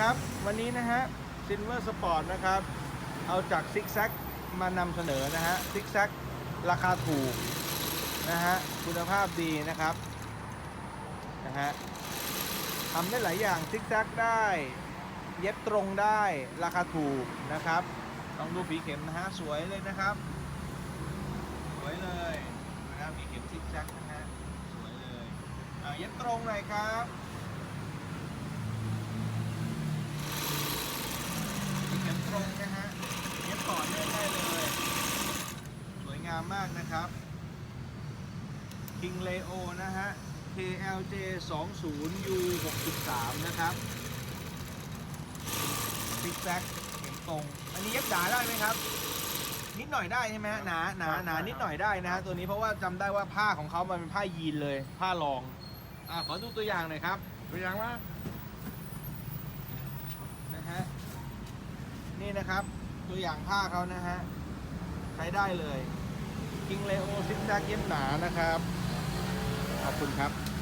ครับ วันนี้นะฮะซินเวอร์สปอร์ตนะครับ เอาจากซิกแซกมานำเสนอนะฮะซิกแซกราคาถูกนะฮะคุณภาพดีนะครับนะฮะทำได้หลายอย่างซิกแซกได้ เย็บตรงได้ราคาถูกนะครับลองดูฝีเข็มนะฮะสวยเลยนะครับ สวยเลยนะครับมีเข็มซิกแซกนะฮะสวยเลยเย็บตรงหน่อยครับมีเข็มตรงนะฮะเย็บต่อเนื่องได้เลย สวยงามมากนะครับ King Leo นะฮะ KLJ 20 U 63นะครับซิกแซกเข็มตรง อันนี้เย็บจ๋าได้ไหมครับ นิดหน่อยได้ใช่ไหมฮะหนาหนาหนานิดหน่อยได้นะฮะตัวนี้เพราะว่าจำได้ว่าผ้าของเขามันเป็นผ้ายีนเลย ผ้ารอง อ่าขอดูตัวอย่างหน่อยครับ ตัวอย่างว่านะฮะนี่นะครับ ตัวอย่างผ้าเขานะฮะ ใช้ได้เลย คิงเลโอซิกแซกเย็บหนานะครับ ขอบคุณครับ